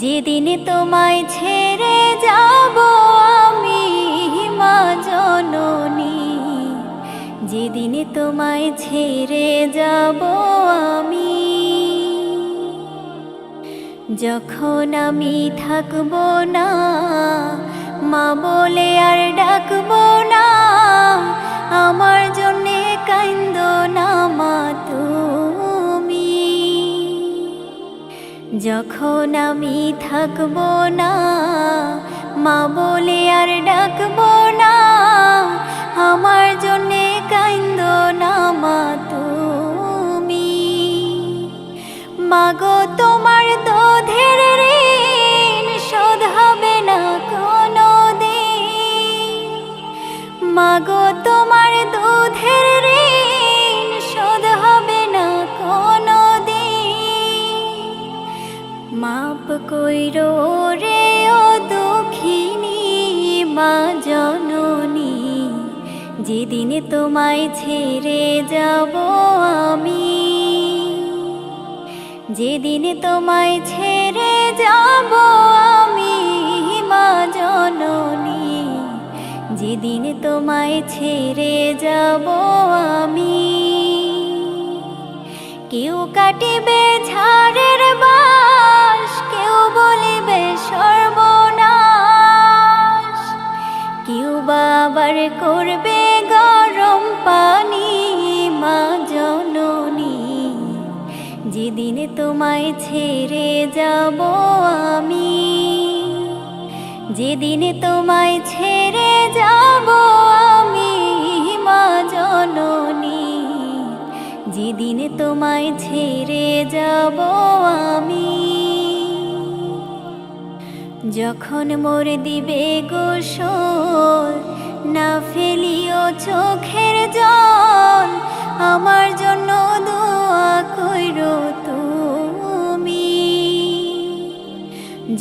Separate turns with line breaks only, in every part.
যেদিনে তোমায় ছেড়ে যাব আমি মা জননী, যেদিনে তোমায় ছেড়ে যাব আমি। যখন আমি থাকব না, মা বলে আর ডাকবো না, আমার যখন আমি থাকব না মা বলে আর ডাকবো রে ও দুঃখিনী মা জননী, যেদিনে তোমায় ছেড়ে যাব আমি, যেদিনে তোমায় ছেড়ে যাব আমি, মা জননী, যেদিনে তোমায় ছেড়ে যাব আমি। কেউ কাটিবে ঝাড়ের বাবার করবে গরম পানি মা জননী। যেদিন তোমায় ছেড়ে যাব আমি, যেদিনে তোমায় ছেড়ে যাব আমি, মা জননী। যেদিন তোমায় ছেড়ে যাব আমি যখন মোর দিবে গোসল, না ফেলিও চোখের জল, আমার জন্য দোয়া কইর তুমি।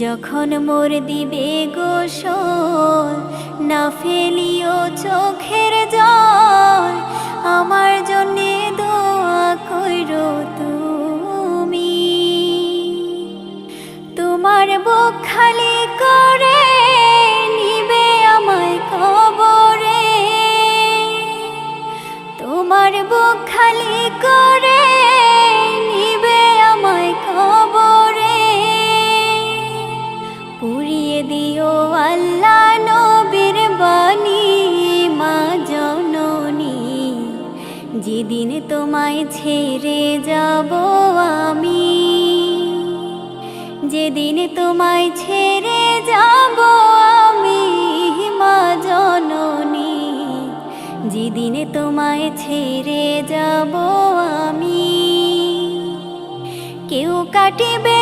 যখন মোর দিবে গোসল, না ফেলিও চোখের জল, আমার জন্যে যেদিন তোমায় ছেড়ে যাব আমি। যেদিন তোমায় ছেড়ে যাব আমি, মা জননী। যেদিন তোমায় ছেড়ে যাব আমি, কেউ কাটিবে